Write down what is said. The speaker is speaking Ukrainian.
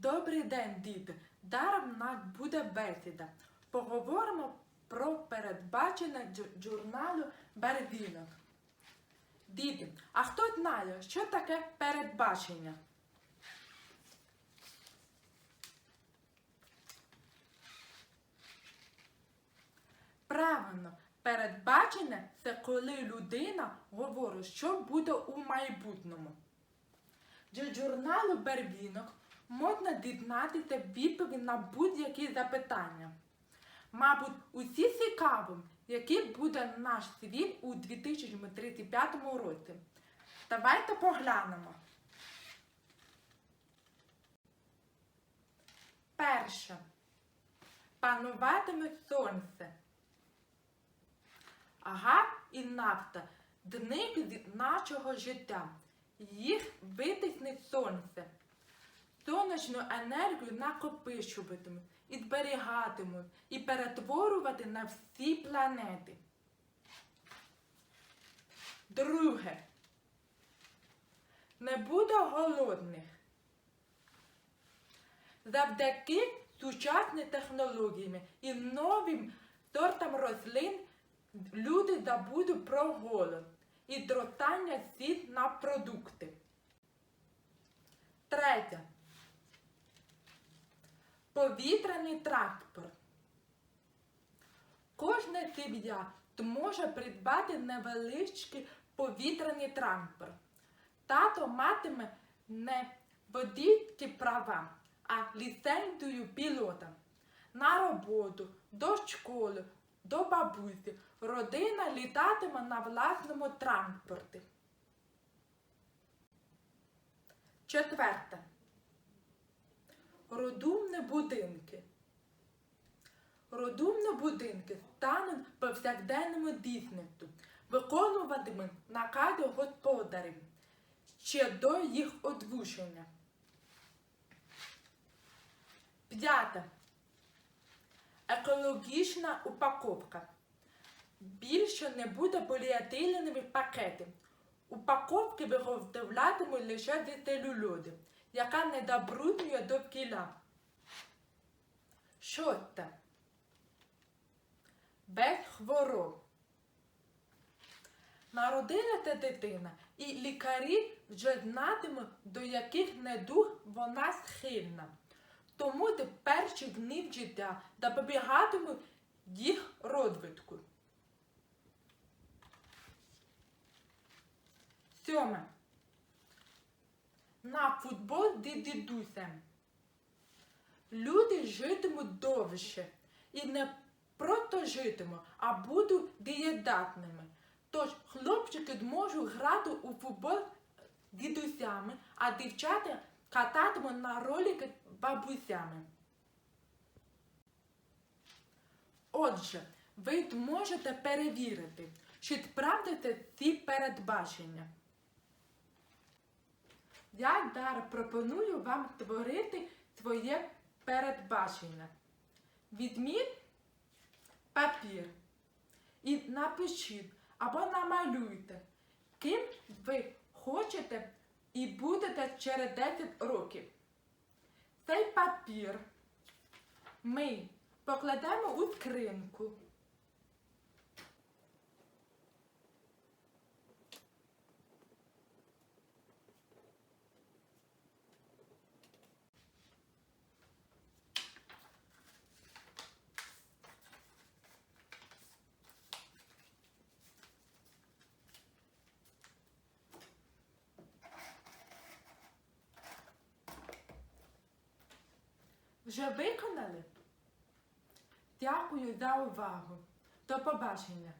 Добрий день, діти! Даром нас буде бесіда. Поговоримо про передбачене журналу Бервінок. Діти, а хто знає, що таке передбачення? Правильно, передбачення це коли людина говорить, що буде у майбутньому. Для журналу Бервінок можна дізнатися відповідь на будь-які запитання. Мабуть, усі цікавим, який буде наш світ у 2035 році. Давайте поглянемо. Перше. Пануватиме сонце. Ага і нафта дник з нашого життя. Їх витиснить сонце. Сонячну енергію накопичуватимуть і зберігатимуть і перетворювати на всі планети. Друге. Не буде голодних. Завдяки сучасним технологіям і новим сортам рослин люди забудуть про голод і зростання цін на продукти. Третє. Повітряний транспорт. Кожна сім'я зможе придбати невеличкий повітряний транспорт. Тато матиме не водійські права, а ліцензію пілота. На роботу, до школи, до бабусі родина літатиме на власному транспорті. Четверте. Родумні будинки. Родумні будинки стануть повсякденними дійсністю, виконуватимуть накази господарів ще до їх озвучення. П'яте. Екологічна упаковка. Більше не буде поліетиленових пакетів. Упаковки виготовлятимуть лише зі целюлози, яка не забруднює довкілля. Шосте. Без хвороб. Народилася дитина, і лікарі вже знатимуть, до яких недуг вона схильна. Тому ти перші дні життя запобігатимуть їх розвитку. Сьоме. На футбол з дідусем. Люди житимуть довше і не просто житимуть, а будуть дієдатними. Тож хлопчики зможуть грати у футбол дідусями, а дівчата кататимуть на ролики бабусями. Отже, ви можете перевірити, чи справдите ці передбачення. Я зараз пропоную вам створити своє передбачення. Візьміть папір і напишіть або намалюйте, ким ви хочете і будете через 10 років. Цей папір ми покладемо у скринку. Вже виконали? Дякую за увагу. До побачення.